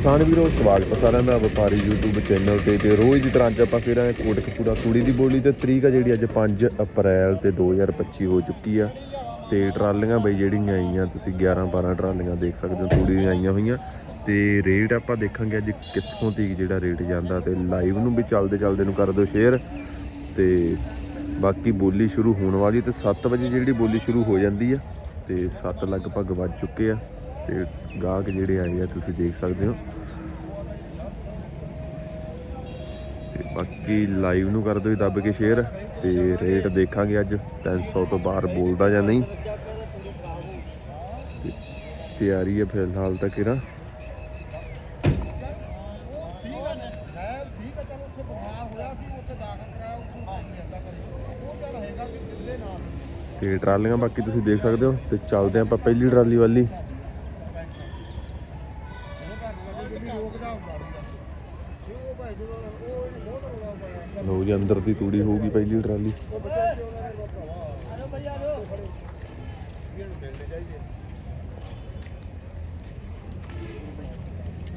ਕਿਸਾਨ ਵੀਰੋ ਸਵਾਗਤ ਹੈ ਸਾਰਿਆਂ ਦਾ ਵਪਾਰੀ YouTube ਚੈਨਲ ਤੇ ਤੇ ਰੋਜ਼ ਦੀ ਤਰ੍ਹਾਂ ਅੱਜ ਆਪਾਂ ਫਿਰ ਆਏ ਕੋਟਕਪੂਰਾ ਤੂੜੀ ਦੀ ਬੋਲੀ ਤੇ ਤਰੀਕ ਆ ਜਿਹੜੀ ਅੱਜ 5 ਅਪ੍ਰੈਲ ਤੇ 2025 ਹੋ ਚੁੱਕੀ ਆ। ਤੇ ਟਰਾਲੀਆਂ ਬਈ ਜਿਹੜੀਆਂ ਆਈਆਂ, ਤੁਸੀਂ 11 12 ਟਰਾਲੀਆਂ ਦੇਖ ਸਕਦੇ ਹੋ, ਤੂੜੀ ਦੀਆਂ ਆਈਆਂ ਹੋਈਆਂ। ਤੇ ਰੇਟ ਆਪਾਂ ਦੇਖਾਂਗੇ ਅੱਜ ਕਿੱਥੋਂ ਤੀਕ ਜਿਹੜਾ ਰੇਟ ਜਾਂਦਾ ਤੇ ਲਾਈਵ ਨੂੰ ਵੀ ਚੱਲਦੇ ਚੱਲਦੇ ਨੂੰ ਕਰ ਦਿਓ ਸ਼ੇਅਰ ਤੇ ਬਾਕੀ ਬੋਲੀ ਸ਼ੁਰੂ ਹੋਣ ਵਾਲੀ ਤੇ 7 ਵਜੇ ਜਿਹੜੀ ਬੋਲੀ ਸ਼ੁਰੂ ਹੋ ਜਾਂਦੀ ਆ, ਤੇ 7 ਲਗਭਗ ਵੱਜ ਚੁੱਕੇ ਆ। ਤੇ ਗਾਹਕ ਜਿਹੜੇ ਆਏ ਆ, ਤੁਸੀਂ ਦੇਖ ਸਕਦੇ ਹੋ। ਤੇ ਬਾਕੀ ਲਾਈਵ ਨੂੰ ਕਰ ਦਿਓ ਦੱਬ ਕੇ ਸ਼ੇਅਰ ਤੇ ਰੇਟ ਦੇਖਾਂਗੇ ਅੱਜ। 300 ਤੋਂ ਬਾਹਰ ਬੋਲਦਾ ਜਾਂ ਨਹੀਂ। ਤਿਆਰੀ ਹੈ ਫਿਲਹਾਲ ਤੱਕ ਇਹਦਾ ਤੇ ਟਰਾਲੀਆਂ ਬਾਕੀ ਤੁਸੀਂ ਦੇਖ ਸਕਦੇ ਹੋ ਤੇ ਚੱਲਦੇ ਹਾਂ ਆਪਾਂ ਪਹਿਲੀ ਟਰਾਲੀ ਵਾਲੀ ਉਹ ਘਰ ਲੱਗੇ ਜਿਹੜੀ ਰੋਕਦਾ ਹੁੰਦਾ ਸੀਗਾ ਜੇ ਉਹ ਭਾਈ ਜਦੋਂ ਉਹ ਇਹਨੇ ਬਹੁਤ ਰੋਲਾ ਜੀ ਅੰਦਰ ਦੀ ਤੂੜੀ ਹੋਊਗੀ ਪਹਿਲੀ ਟਰਾਲੀ।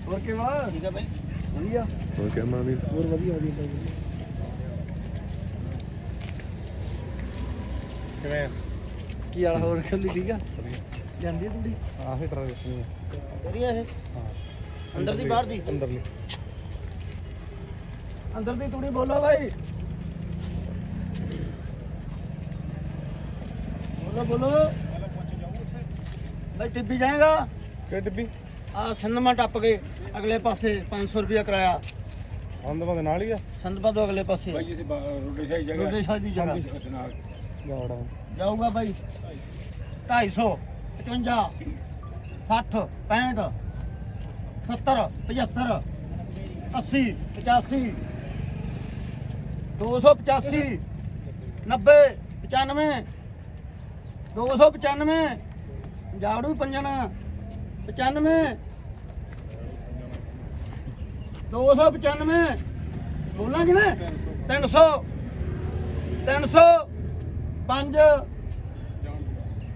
ਹੋਰ ਕਿਵੇਂ ਠੀਕ ਆ ਭਾਈ ਵਧੀਆ। ਹੋਰ ਕਿਆ ਮਾਮੀ? ਹੋਰ ਵਧੀਆ ਵਧੀਆ ਭਾਈ ਕਿਵੇਂ ਕੀ ਹਾਲ ਹੋਰ ਖੰਦੀ ਠੀਕ ਆ? ਜਾਂਦੀ ਥੋੜੀ ਆਹੇ ਟਰਾ ਦੱਸਣੀ ਵਧੀਆ ਇਹ। ਅੰਦਰ ਦੀ ਬਾਹਰ ਦੀ? ਅੰਦਰਲੀ। ਅੰਦਰ ਦੀ ਤੂੜੀ ਬੋਲੋ ਭਾਈ ਬੋਲੋ ਬੋਲੋ। ਭਾਈ ਟਿੱਬੀ ਜਾਏਗਾ? ਕਿ ਡਿੱਬੀ ਆ ਸੰਦਮਾ ਟੱਪ ਕੇ ਅਗਲੇ ਪਾਸੇ 500 ਰੁਪਇਆ ਕਰਾਇਆ। ਅੰਦਰ ਦੇ ਨਾਲ ਹੀ ਆ। ਸੰਦਮਾ ਤੋਂ ਅਗਲੇ ਪਾਸੇ। ਭਾਈ ਜੀ ਰੋਡੇ ਸ਼ਾਹੀ ਜਗ੍ਹਾ ਰੋਡੇ ਸ਼ਾਹ ਦੀ ਜਗ੍ਹਾ ਨਾਲ। ਜਾਊਗਾ। ਭਾਈ 250 55 60 65 70 75 80 85 285 90 95 295 ਜਾੜੂ ਪੰਜਣਾ 95 295 ਬੋਲਾਂਗੇ ਨਾ 300 300 5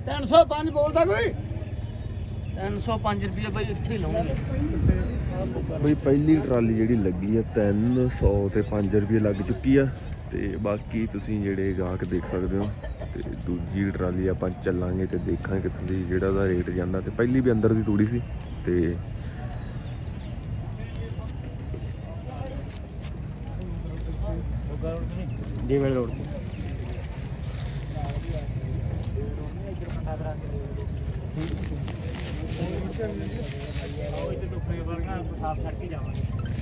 305 ਬੋਲਦਾ ਕੋਈ? 305 ਰੁਪਏ ਬਈ ਇੱਥੇ ਹੀ ਲਾਉਂਗੇ ਬਈ ਪਹਿਲੀ ਟਰਾਲੀ ਜਿਹੜੀ ਲੱਗੀ ਆ 300 ਤੇ 5 ਰੁਪਏ ਲੱਗ ਚੁੱਕੀ ਆ ਤੇ ਬਾਕੀ ਤੁਸੀਂ ਜਿਹੜੇ ਗਾਹਕ ਦੇਖ ਸਕਦੇ ਹੋ ਤੇ ਦੂਜੀ ਟਰਾਲੀ ਆਪਾਂ ਚੱਲਾਂਗੇ ਤੇ ਦੇਖਾਂਗੇ ਕਿੱਥੋਂ ਦੀ ਜਿਹੜਾ ਦਾ ਰੇਟ ਜਾਂਦਾ ਤੇ ਪਹਿਲੀ ਵੀ ਅੰਦਰ ਦੀ ਤੂੜੀ ਸੀ ਤੇ ਡੀਵਲ ਰੋਡ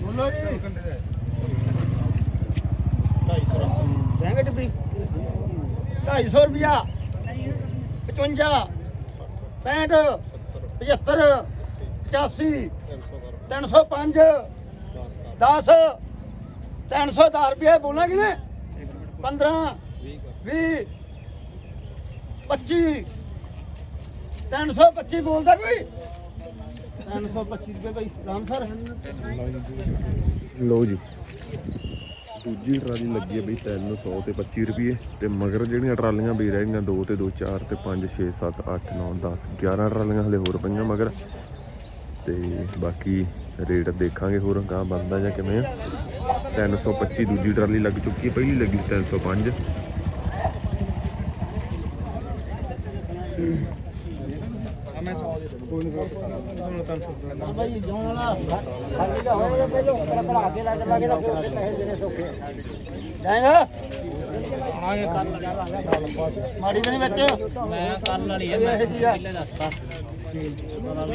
ਬੋਲੋ ਜੀ 250 ਦੇਂਗੇ ਟਿੱਬੀ 250 ਰੁਪਿਆ 55 65 75 85 305 10 310 ਰੁਪਏ ਬੋਲਾਂਗੇ ਨੇ 15 20 25 325 ਬੋਲਦਾ ਕੋਈ? 325 ਰੁਪਏ ਭਾਈ ਰਾਮ ਸਰ? ਲਓ ਜੀ। ਦੂਜੀ ਟਰਾਲੀ ਲੱਗੀ ਹੈ ਬਈ 300 ਤੇ 25 ਰੁਪਏ ਤੇ ਮਗਰ ਜਿਹੜੀਆਂ ਟਰਾਲੀਆਂ ਵੀ ਰਹਿ ਗਈਆਂ 2 ਤੇ 2 4 ਤੇ 5 6 7 8 9 10 11 ਟਰਾਲੀਆਂ ਹਲੇ ਹੋਰ ਪਈਆਂ ਮਗਰ। ਤੇ ਬਾਕੀ ਰੇਟ ਦੇਖਾਂਗੇ ਹੋਰ ਗਾਂ ਬੰਦਾ ਜਾਂ ਕਿਵੇਂ ਆ। 325 ਦੂਜੀ ਟਰਾਲੀ ਲੱਗ ਚੁੱਕੀ ਹੈ, ਪਹਿਲੀ ਲੱਗੀ ਸੀ 305 ਆ ਮੈਂ 100 ਦੇ ਦੋ ਕੋਈ ਨਹੀਂ ਹੁਣ 300 ਭਾਈ ਜੋਨ ਵਾਲਾ ਖਾਲੀ ਦਾ ਹੋਇਆ ਪਹਿਲਾਂ ਤੇਰਾ ਭਰਾ ਕੇ ਲੱਗ ਲੱਗੇ ਨਾ ਫਿਰ ਪੈਸੇ ਦੇਣੇ ਸੌਖੇ ਜਾਏਗਾ ਆਗੇ ਕਰ ਮਾੜੀ ਦੇ ਵਿੱਚ। ਮੈਂ ਕਰਨ ਵਾਲੀ ਆ ਮੈਂ ਪਹਿਲੇ ਦੱਸਤਾ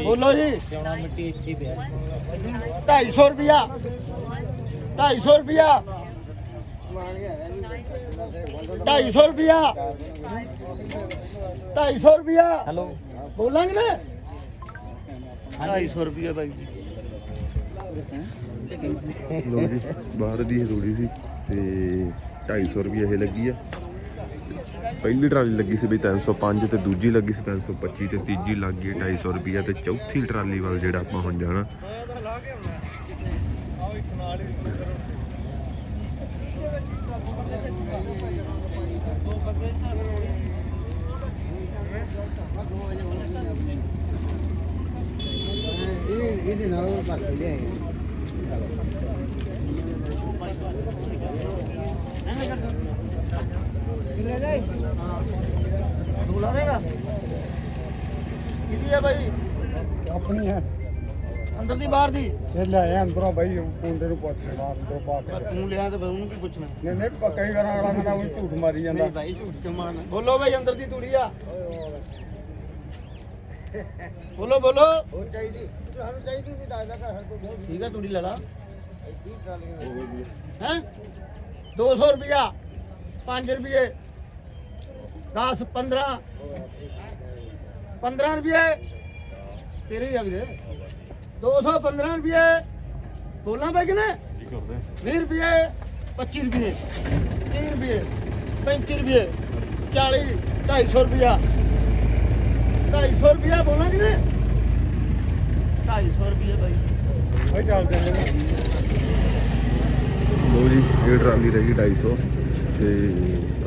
ਬੋਲੋ ਜੀ। ਸਿਆਉਣਾ ਮਿੱਟੀ ਇੱਥੇ ਹੀ ਪਿਆ 250 ਰੁਪਿਆ 250 ਰੁਪਿਆ 250 ਰੁਪਿਆ 250 ਰੁਪਿਆ ਹੈਲੋ। ਬੋਲਾਂਗੇ ਨਾ। 250 ਰੁਪਿਆ ਭਾਈ ਲਓ ਜੀ, ਬਾਹਰ ਦੀ ਥੋੜੀ ਸੀ ਤੇ 250 ਰੁਪਏ ਇਹ ਲੱਗੀ ਆ। ਪਹਿਲੀ ਟਰਾਲੀ ਲੱਗੀ ਸੀ ਬਈ 305 ਤੇ ਦੂਜੀ ਲੱਗੀ ਸੀ 325 ਤੇ ਤੀਜੀ ਲੱਗ ਗਈ 250 ਰੁਪਏ ਤੇ ਚੌਥੀ ਟਰਾਲੀ ਵੱਲ ਜਿਹੜਾ ਆਪਾਂ ਹੁਣ ਜਾਣਾ। ਇਹਦੇ ਨਾਲ ਉਹ ਭਰ ਕੇ ਲਿਆਏ ਢੋਲਾ ਦੇਗਾ ਕਿਹਦੀ ਹੈ ਬਾਈ ਆਪਣੀ ਹੈ ਅੰਦਰ ਦੀ ਬਾਹਰ ਦੀ। ਇਹ ਲਿਆਏ ਅੰਦਰੋਂ ਬਾਈ ਮੁੰਡੇ ਨੂੰ ਪੁੱਛ ਬਾਹਰ ਅੰਦਰੋਂ ਪਾ ਕੇ ਤੂੰ ਲਿਆ ਤੇ ਫਿਰ ਉਹਨੂੰ ਕੀ ਪੁੱਛਣਾ ਨਹੀਂ ਨਹੀਂ ਪੱਕਾ ਹੀ ਅਗਲਾ ਕਹਿੰਦਾ ਉਹ ਝੂਠ ਮਾਰੀ ਜਾਂਦਾ ਨਹੀਂ ਭਾਈ ਝੂਠ ਕਿਉਂ ਮਾਰਨਾ ਬੋਲੋ ਬਾਈ ਅੰਦਰ ਦੀ ਤੂੜੀ ਆ ਬੋਲੋ ਬੋਲੋ। ਉਹ ਚਾਹੀਦੀ ਸਾਨੂੰ ਚਾਹੀਦੀ ਨਹੀਂ ਦੱਸਦਾ ਘਰ ਬਹੁਤ ਠੀਕ ਹੈ ਤੂੜੀ ਲੈ ਲਾ। ਹੈ 200 ਰੁਪਿਆ 5 ਰੁਪਏ 10 15 15 ਰੁਪਏ? ਤੇਰੇ ਆ ਵੀਰੇ। 215 ਰੁਪਏ। ਬੋਲਾਂ ਭਾਈ ਕਿਨੇ 20 ਰੁਪਏ 25 ਰੁਪਏ 30 ਰੁਪਏ 35 ਰੁਪਏ 40 250 ਰੁਪਿਆ 250 ਰੁਪਿਆ ਬੋਲਾਂ ਕਿਨੇ 250 ਰੁਪਏ ਭਾਈ ਉਹ ਚੱਲਦੇ ਨੇ ਲੋ ਜੀ ਇਹ ਟਰਾਲੀ ਰਹਿ ਗਈ 250 ਤੇ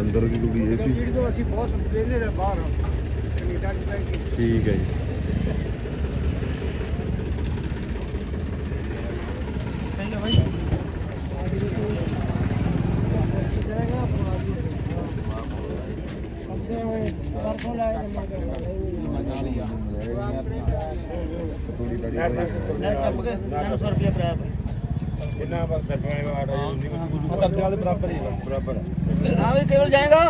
ਅੰਦਰ ਦੀ ਕੁੜੀ ਇਹ ਸੀ। ਵੀਡੀਓ ਅਸੀਂ ਬਹੁਤ ਵੇਲੇ ਦੇ ਬਾਹਰ। ਕੈਨੇਡਾ ਬੈਠੇ ਠੀਕ ਹੈ ਜੀ। ਲੈ ਟੱਪ ਕੇ 300 ਰੁਪਏ ਪਿਆ ਭਾਈ ਕਿੰਨਾ ਪਰ ਦਰਜਾ ਦਰਜਾ ਦੇ ਬਰਾਬਰ ਹੀ ਬਰਾਬਰ ਹਾਂ ਵੀ ਕੇਵਲ ਜਾਏਗਾ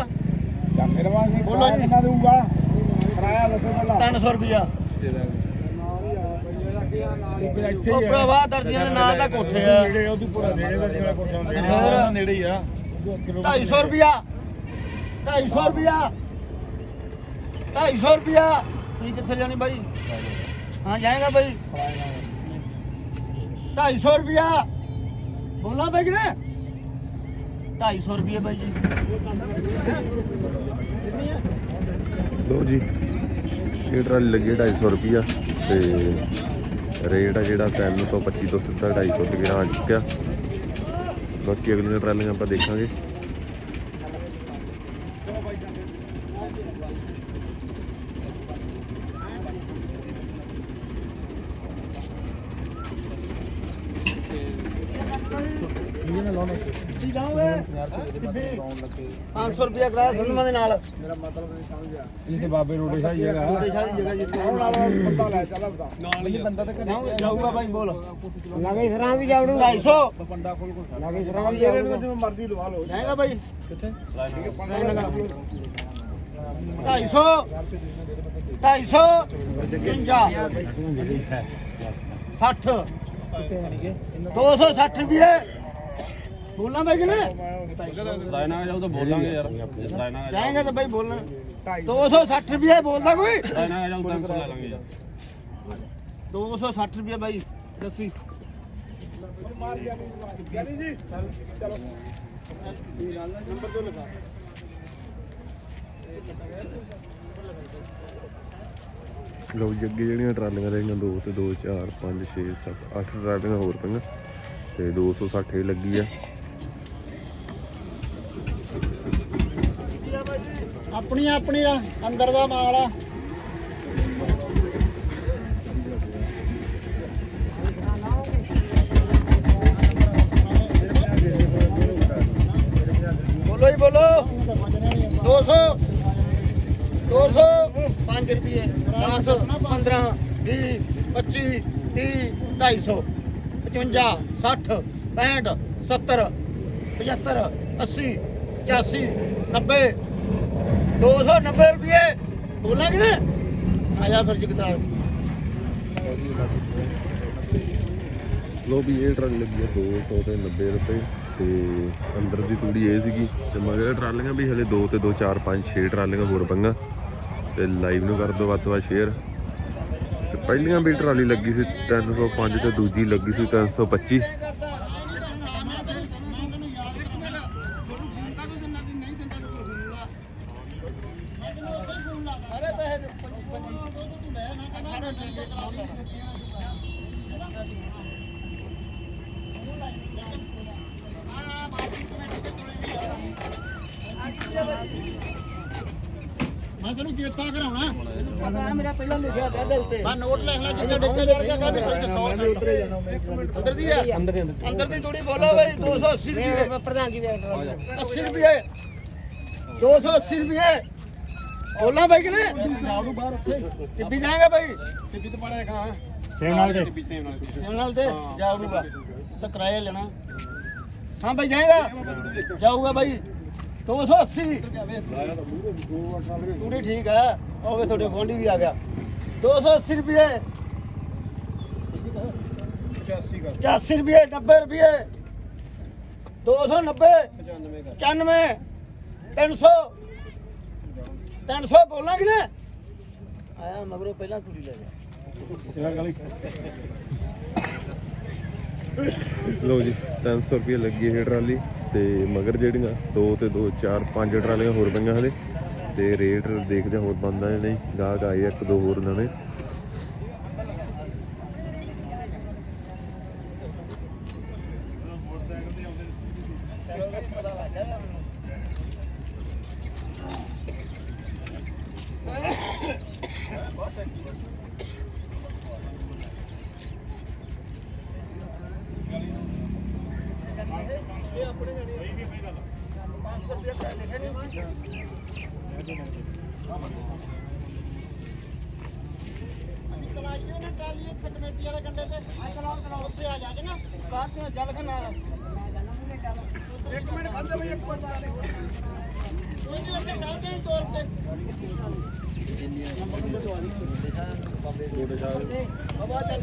ਜਾਂ ਫਿਰ ਬੋਲੋ ਜੀ। ਕਿੰਨਾ ਦੇਊਗਾ ਕਿਰਾਇਆ ਦੱਸੋ ਪਹਿਲਾਂ 300 ਰੁਪਿਆ ਉਹ ਭਰਾਵਾ ਦਰਜੀਆਂ ਦੇ ਨਾਲ ਦਾ ਕੋਠੇ ਆ ਨੇੜੇ ਉਹ ਪੂਰਾ ਨੇੜੇ ਦਾ ਜਿਹੜਾ ਕੋਠਾ ਤੇ ਨੇੜੇ ਹੀ ਆ 250 ਰੁਪਿਆ 250 ਰੁਪਿਆ 250 ਰੁਪਿਆ ਤੁਸੀਂ ਕਿੱਥੇ ਜਾਣੀ ਬਾਈ ਹਾਂ, ਜਾਏਗਾ ਬਾਈ। 250 ਰੁਪਿਆ ਬੋਲਾ ਬਾਈ ਕਿਨੇ 250 ਰੁਪਏ ਬਾਈ ਜੀ। ਕਿੰਨੀ ਹੈ ਲੋ ਜੀ ਇਹ ਟਰਾਲੀ ਲੱਗੀ ਹੈ 250 ਰੁਪਿਆ ਤੇ ਰੇਟ ਆ ਜਿਹੜਾ 325 ਤੋਂ ਸਿੱਧਾ 250 ਰੁਪਏ ਆ ਚੁੱਕਿਆ ਬਾਕੀ ਅਗਲੀਆਂ ਟਰਾਲੀਆਂ ਆਪਾਂ ਦੇਖਾਂਗੇ। 500 ਰੁਪਿਆ ਕਰਾਇਆ ਸੰਧਮਾ ਦੇ ਨਾਲ। ਇਹ ਤੇ ਬਾਬੇ ਰੋਡੇ ਸ਼ਾਹ ਜਗ੍ਹਾ। ਉਹਦੇ ਸਾਰੀ ਜਗ੍ਹਾ ਜਿੱਥੇ। ਬੰਦਾ ਲੈ ਚੱਲ ਬਤਾ ਜਾਊਗਾ- ਜਾਊਗਾ ਬਾਈ ਬੋਲ। ਲਗੇ ਸਰਾਂ ਵੀ ਜਾਵੜੂ 250 ਲਗੇ ਸਰਾਂ ਵੀ ਜਾਵੜੂ ਜਿਵੇਂ ਮਰਜ਼ੀ ਲਵਾ ਲਓ। ਜਾਏਗਾ ਬਾਈ। ਕਿੱਥੇ? 250 250 60 260 ਰੁਪਏ। ਬੋਲਣਾ ਬਾਈ ਕਿਨੇ ਸਰਾਇਨਾ ਜਾਊ ਤਾਂ ਬੋਲਾਂਗੇ ਯਾਰ। ਸਰਾਇਨਾ ਜਾਏਗਾ ਤਾਂ ਬਾਈ ਬੋਲਣਾ। 260 ਰੁਪਏ ਬੋਲਦਾ ਕੋਈ? ਸਰਾਇਨਾ ਜਾਊ ਤਾਂ ਲੈ ਲਾਂਗੇ ਯਾਰ। 260 ਰੁਪਏ ਬਾਈ ਦੱਸੀ। ਜਾਨੀ ਜੀ ਚਲੋ ਨੰਬਰ ਦੋ ਲੋ ਜੀ ਅੱਗੇ ਜਿਹੜੀਆਂ ਟਰਾਲੀਆਂ ਰਹੀਆਂ 2 ਤੇ 2 4 5 6 7 8 ਟਰਾਲੀਆਂ ਹੋਰ ਪਈਆਂ ਤੇ 260 ਇਹ ਲੱਗੀ ਆ। ਆਪਣੀ ਆਪਣੀ ਆ, ਅੰਦਰ ਦਾ ਮਾਲ ਆ। ਬੋਲੋ ਹੀ ਬੋਲੋ। 200 200 5 ਰੁਪਏ 10 15 20 25 30 250 55 60 65 70 75 80 85 90 290 ਰੁਪਏ। ਬੋਲਾਂ ਨਾ ਆਇਆ ਫਿਰ ਜਗਤਾਰ। ਲੋ ਵੀ, ਇਹ ਟਰਾਲੀ ਲੱਗੀ ਆ 200 ਤੇ 90 ਰੁਪਏ ਤੇ ਅੰਦਰ ਦੀ ਤੂੜੀ ਇਹ ਸੀਗੀ। ਤੇ ਮਗਰ ਟਰਾਲੀਆਂ ਵੀ ਹਲੇ 2 ਤੇ 2 4 5 6 ਟਰਾਲੀਆਂ ਹੋਰ ਪਈਆਂ ਤੇ ਲਾਈਵ ਨੂੰ ਕਰ ਦਿਓ ਵੱਧ ਤੋਂ ਵੱਧ ਸ਼ੇਅਰ ਤੇ ਪਹਿਲੀਆਂ ਵੀ ਟਰਾਲੀ ਲੱਗੀ ਸੀ 305 ਤੇ ਦੂਜੀ ਲੱਗੀ ਸੀ 325 ਸਾਰੇ ਪੈਸੇ ਪੰਜੀ ਪੰਜੀ ਤੂੰ ਮੈਂ ਨਾ ਕਹਿੰਦਾ ਠੀਕ ਕਰਾ ਮੈਂ ਤੈਨੂੰ ਚੇਤਾ ਕਰਾਉਣਾ। ਪਤਾ ਹੈ ਮੇਰਾ ਪਹਿਲਾਂ ਲਿਖਿਆ ਪਿਆ ਦਿਲ ਤੇ ਮੈਂ ਨੋਟ ਲਿਖ ਲੈ ਜਿੱਥੇ ਡਿੱਕੇ ਜੜ ਗਿਆ ਕਹਿੰਦੇ ਸਹੀ 100 ਉਤਰੇ ਜਾਣਾ ਅੰਦਰ ਦੀ ਹੈ ਅੰਦਰ ਦੀ ਅੰਦਰ ਦੀ ਥੋੜੀ ਬੋਲੋ ਬਈ 280 ਰੁਪਏ। ਪ੍ਰਧਾਨ ਜੀ 80 ਰੁਪਏ। 280 ਰੁਪਏ। ਬੋਲਾਂ ਬਾਈ ਕਿਨੇ ਟਿੱਬੀ ਜਾਏਗਾ ਬਾਈ। ਟਿੱਬੀ ਤੇ ਪੜਿਆ ਕਹਾਂ ਸੇਮ ਨਾਲ ਦੇ। ਸੇਮ ਨਾਲ ਦੇ। ਜਾਊਗਾ। ਤਾਂ ਕਿਰਾਇਆ ਲੈਣਾ। ਹਾਂ ਬਾਈ ਜਾਏਗਾ। ਜਾਊਗਾ ਬਾਈ। 280 ਤੂੜੀ ਠੀਕ ਹੈ ਹੋਵੇ ਤੁਹਾਡੇ ਗੋਂਡੀ ਵੀ ਆ ਗਿਆ। 280 ਰੁਪਏ। 85 ਰੁਪਏ 90 ਰੁਪਏ। 290 95 300 300 ਬੋਲਾਂ ਕਿ ਨਾ ਆਇਆ ਮਗਰੋਂ ਪਹਿਲਾਂ ਤੂੜੀ ਲੈ ਜਾ। ਲਓ ਜੀ 300 ਰੁਪਏ ਲੱਗੀ ਇਹ ਟਰਾਲੀ। ਤੇ ਮਗਰ ਜਿਹੜੀਆਂ ਦੋ ਤੇ 2 4 5 ਟਰਾਲੀਆਂ ਹੋਰ ਪਈਆਂ ਹਲੇ। ਤੇ ਰੇਟ ਦੇਖਦੇ ਹੋਰ ਬੰਦਾ ਜਾਂ ਨਹੀਂ। ਗਾਹਕ ਆਏ ਇੱਕ, ਦੋ ਹੋਰ ਨਵੇਂ। ਚਲਾਈਓ ਨਾ ਟਰਾਲੀ ਇੱਥੇ ਕਮੇਟੀ ਵਾਲੇ ਕੰਡੇ ਤੇ ਆ ਚਲਾਓ ਚਲਾਓ ਉੱਥੇ ਆ ਜਾ ਕੇ ਨਾ ਕਾਹਤੇ ਜਲ ਖਨਾ ਇੱਕ ਮਿੰਟ ਖੜਦੇ ਬਈ ਇੱਕ ਮਿੰਟ ਕੋਈ ਨਹੀਂ ਉੱਥੇ ਚੱਲਦੇ ਹੀ ਤੋਰ ਤੇ ਬਾਬਾ ਚੱਲ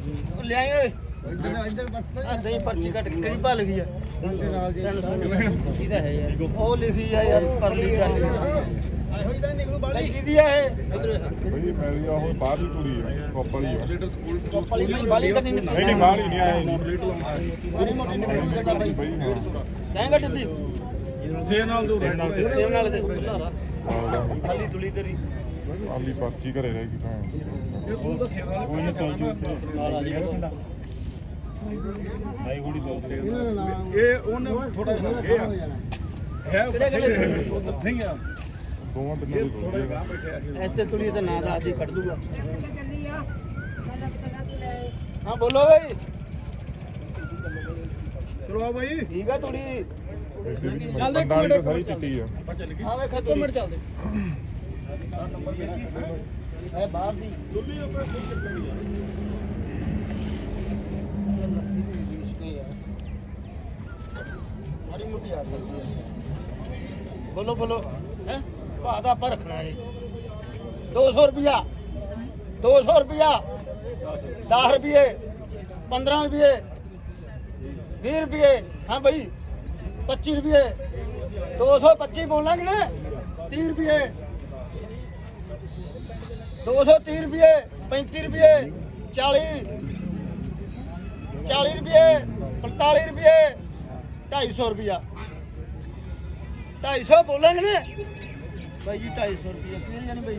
ਜੂ ਲੈ ਆਏ ਆ ਦਹੀਂ ਪਰਚੀ ਕੱਟ ਕੇ ਕਰੀ ਭਾ ਲਿਖੀ ਆ। ਇਹਦਾ ਹੈ ਯਾਰ ਉਹ ਲਿਖੀ ਆ ਯਾਰ ਪਰਲੀ ਚੱਲ ਆਹੋ ਇਧਰ ਨਿਕਲੂ ਬਾਲੀ ਕਿਹਦੀ ਆ ਇਹ। ਬਈ ਮੇਰੀ ਉਹ ਬਾਹਰ ਦੀ ਕੁੜੀ ਹੈ ਕੋਪਲ ਹੀ ਆ ਬਾਲੀ ਬਾਲੀ ਤਾਂ ਨਹੀਂ ਨਹੀਂ ਨਿਕਲਦੀ। ਨਹੀਂ ਬਾਹਰ ਹੀ ਨਹੀਂ ਆਏ ਮਾੜੀ ਮੋਟੀ ਨਿਕਲੂ ਜਗਾ ਬਾਈ। ਹਾਂ। ਕਹਾਂਗਾ ਟਿੱਬੀ ਸੇਮ ਨਾਲ ਦੋ। ਸੇਮ ਨਾਲ ਤੇ ਦੇ। ਖਾਲੀ ਤੁਲੀ ਤੇਰੀ। ਆਲੀ ਪਰਚੀ ਘਰੇ ਰਹਿ ਗਈ ਤਾਂ। ਤਾਂ ਕੋਈ ਨਹੀਂ ਚੱਲ ਜੂ ਨਾਲ ਆ ਜੀ। ਇਹ ਉਹਨੇ ਥੋੜਾ ਜਿਹਾ ਅੱਗੇ ਆ। ਹੈ ਕਿਹੜੇ ਕਿਹੜੇ ਨਹੀਂ ਆ। ਦੋਵਾਂ ਪਿੰਡਾਂ ਦੀ ਕੁੜੀ ਹੈ। ਇੱਥੇ ਤੁਲੀ ਤੇ ਨਾਂ ਦਾ ਆਦੀ ਕੱਢ ਦੂਗਾ ਹਾਂ ਬੋਲੋ ਬਈ। ਚਲੋ ਆ ਬਾਈ। ਠੀਕ ਆ ਤੁਲੀ ਚੱਲਦੇ ਤਾਂ ਸਾਰੀ ਚਿੱਟੀ ਆ। ਹਾਂ ਵੇ ਖਤਮ ਮਿੰਟ ਚੱਲਦੇ। ਇਹ ਬਾਹਰ ਦੀ। ਮਾੜੀ ਮੋਟੀ ਆ ਸਕਦੀ ਹੈ ਬੋਲੋ ਬੋਲੋ। ਹੈ? ਭਾਅ ਦਾ ਆਪਾਂ ਰੱਖਣਾ ਹੈ 200 ਰੁਪਿਆ 200 ਰੁਪਿਆ 10 ਰੁਪਏ 15 ਰੁਪਏ 20 ਰੁਪਏ ਹਾਂ ਭਾਈ 25 ਰੁਪਏ 225 ਬੋਲਾਂਗੇ ਨਾ। 30 ਰੁਪਏ 230 ਰੁਪਏ 35 ਰੁਪਏ 40 40 ਰੁਪਏ 45 ਰੁਪਏ 250 ਰੁਪਿਆ 250 ਬੋਲਾਂਗੇ ਨਾ ਭਾਈ ਜੀ 250 ਰੁਪਏ ਕਿੰਨੇ ਜਾਨੀ ਭਾਈ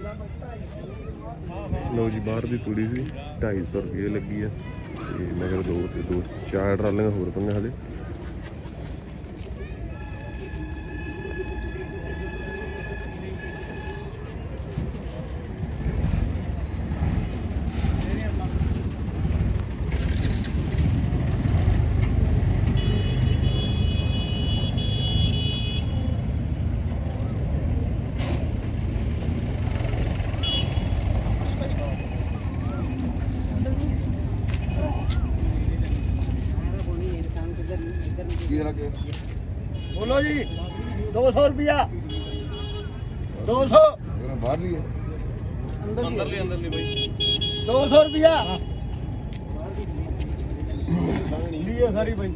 ਲਓ ਜੀ, ਬਾਹਰ ਦੀ ਤੂੜੀ ਸੀ। 250 ਰੁਪਏ ਲੱਗੀ ਆ। ਤੇ ਮਗਰ ਦੋ ਤੇ ਦੋ, ਚਾਰ ਟਰਾਲੀਆਂ ਹੋਰ ਪਈਆਂ ਹਲੇ। ਬੋਲੋ ਜੀ 200 ਰੁਪਿਆ 200 ਬਾਹਰ ਲਈ ਹੈ। ਅੰਦਰ ਲਈ ਅੰਦਰ ਲਈ ਬਾਈ 200 ਰੁਪਿਆ ਖੁੱਲੀ ਹੈ ਸਾਰੀ ਬਾਈ।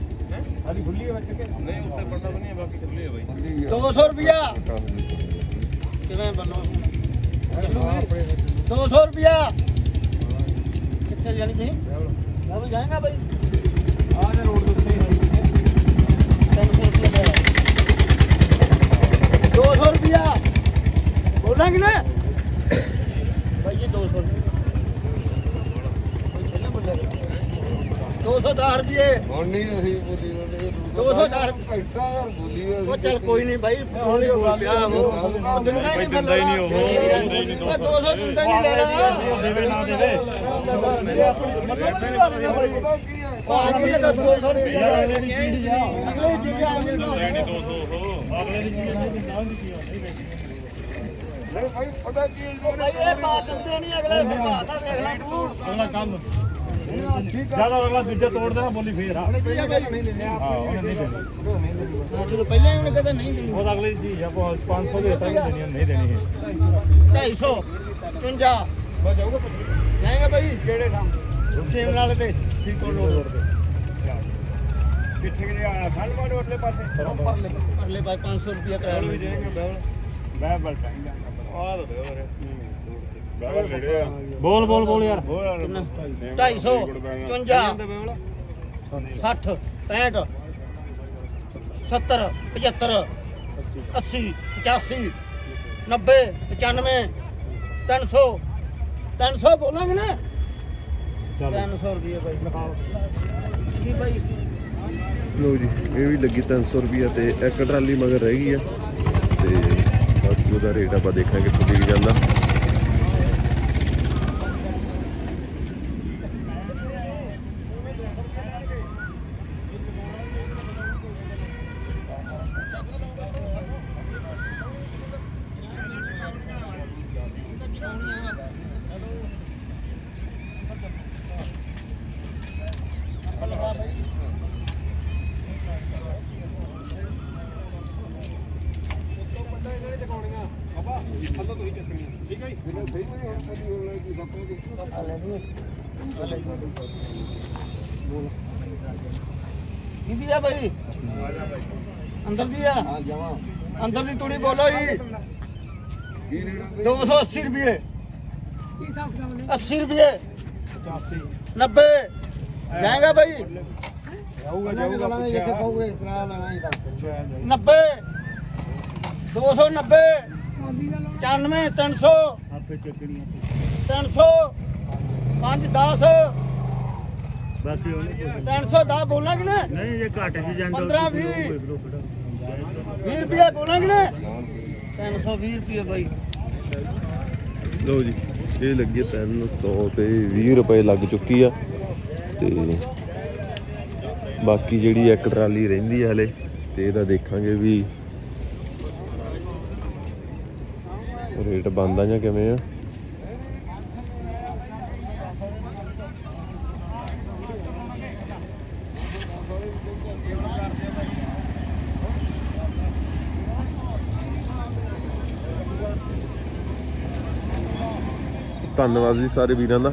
ਸਾਰੀ ਖੁੱਲੀ ਹੈ ਬੱਚ ਕੇ? ਨਹੀਂ ਉੱਤੇ ਪੜਦਾ ਵੀ ਨਹੀਂ ਬਾਕੀ ਖੁੱਲੀ ਹੈ ਬਾਈ। 200 ਰੁਪਿਆ ਕਿਵੇਂ ਬੰਨੋ 200 ਰੁਪਿਆ ਕਿੱਥੇ ਜਾਣੀ ਵੀ ਜਾਏਗਾ ਬਾਈ। ਆ ਜੇ ਰੋਡ 200 ਰੁਪਿਆ ਬੋਲਾਂਗੇ ਨਾ। ਭਾਈ ਜੀ 200 210 ਰੁਪਏ ਹੁਣ ਨਹੀਂ ਅਸੀਂ ਬੋਲੀ ਜਾਂਦੇ 210 ਘੰਟਾ ਯਾਰ ਬੋਲੀ ਉਹ ਚੱਲ ਕੋਈ ਨਹੀਂ ਭਾਈ ਹੁਣ ਹੀ ਬੋਲ ਪਿਆ ਉਹ। ਦਿੰਦਾ ਹੀ ਨਹੀਂ ਦਿੰਦਾ ਹੀ ਨਹੀਂ ਉਹ 200 ਦਿੰਦਾ ਨਹੀਂ ਲੈਣਾ। ਦੇਵੇ ਨਾ ਦੇਵੇ। ਮਤਲਬ ਕੀ ਹੈ ਪਾਣੀ ਦਾ 200 ਰੁਪਏ ਨਹੀਂ ਜਿੱਦਾਂ 200 ਨਹੀਂ ਭਾਈ ਪਤਾ ਕੀ ਭਾਈ ਇਹ ਪਾ ਦਿੰਦੇ ਨਹੀਂ ਅਗਲੇ ਸੁਭਾਅ ਦਾ ਵੇਖ ਲੈ ਤੂੰ ਅਗਲਾ ਕੰਮ ਜ਼ਿਆਦਾ ਅਗਲਾ ਦੂਜਾ ਤੋੜ ਦੇਣਾ ਬੋਲੀ ਫੇਰ ਆ ਜਦੋਂ ਪਹਿਲਾਂ ਹੀ ਉਹਨੇ ਕਹਤਾ ਨਹੀਂ ਦੇਣੀ, ਉਹ ਤਾਂ ਚੀਜ਼ ਆ 500 ਦੇ ਦਿੱਤਾ ਦੇਣੀ ਨਹੀਂ ਦੇਣੀ। ਹੈ 250 55 ਬਸ ਜਾਊਗਾ ਜਾਏਗਾ ਭਾਈ ਕਿਹੜੇ ਕੰਮ ਸੇਮ ਵਾਲੇ ਤੇ ਠੀਕ ਕੋਲ ਰੋਡ ਤੇ ਕਿੱਥੇ ਗਿਆ ਠੰਡ ਮਾਰ ਪਾਸੇ ਪਰਲੇ ਪਰਲੇ ਭਾਈ 500 ਰੁਪਿਆ ਕਰਾਇਆ ਵੀ ਜਾਏਗਾ ਬੈਲ ਬੈ ਬਲ ਟਾਈਮ ਆ ਦੋ ਵੀਰੇ ਬਾਹਰ ਨੇੜੇ ਆ? ਬੋਲ ਬੋਲ ਬੋਲ ਯਾਰ। ਕਿੰਨਾ? 250 55 60 65 70 75 80 85 90 95 300 300 ਬੋਲਾਂਗੇ ਨਾ? ਚੱਲ। 300 ਰੁਪਏ ਭਾਈ ਜੀ ਭਾਈ ਲੋ ਜੀ, ਇਹ ਵੀ ਲੱਗੀ 300 ਰੁਪਿਆ ਤੇ ਇੱਕ ਟਰਾਲੀ ਮਗਰ ਰਹਿ ਗਈ ਆ। ਤੇ ਬਾਕੀ ਉਹਦਾ ਰੇਟ ਆਪਾਂ ਦੇਖਾਂਗੇ ਕਿੱਥੇ ਵਿਕ ਜਾਂਦਾ ਕਿਹਦੀ ਆ ਭਾਈ ਅੰਦਰ ਦੀ ਆ। ਅੰਦਰ ਦੀ ਤੂੜੀ ਬੋਲੋ ਜੀ। 280 ਰੁਪਏ। 80 ਰੁਪਏ। 90 ਮਹਿੰਗਾ ਭਾਈ ਜਾਊਗਾ ਜਾਊਗਾ ਜਿੱਥੇ ਕਹੋਗੇ ਕਿਰਾਇਆ ਲੈਣਾ ਹੀ ਤਾਂ 90 290 94 300 ਆਪੇ ਚੱਕਣੀ 300 5 10 ਬਸ ਉਹਨੇ 310 ਬੋਲਾਂਗੇ ਨਾ ਨਹੀਂ ਜੇ ਘੱਟ ਹੀ ਜਾਂਦਾ। 15 20 20 ਰੁਪਏ ਬੋਲਾਂਗੇ ਨਾ 320 ਰੁਪਏ ਭਾਈ ਲੋ ਜੀ ਇਹ ਲੱਗੀ 300 ਤੇ 20 ਰੁਪਏ ਲੱਗ ਚੁੱਕੀ ਆ ਤੇ ਬਾਕੀ ਜਿਹੜੀ ਇੱਕ ਟਰਾਲੀ ਰਹਿੰਦੀ ਆ ਹਲੇ ਤੇ ਇਹਦਾ ਦੇਖਾਂਗੇ ਵੀ ਰੇਟ ਬੰਦਾ ਜਾਂ ਕਿਵੇਂ ਆ। ਧੰਨਵਾਦ ਜੀ ਸਾਰੇ ਵੀਰਾਂ ਦਾ।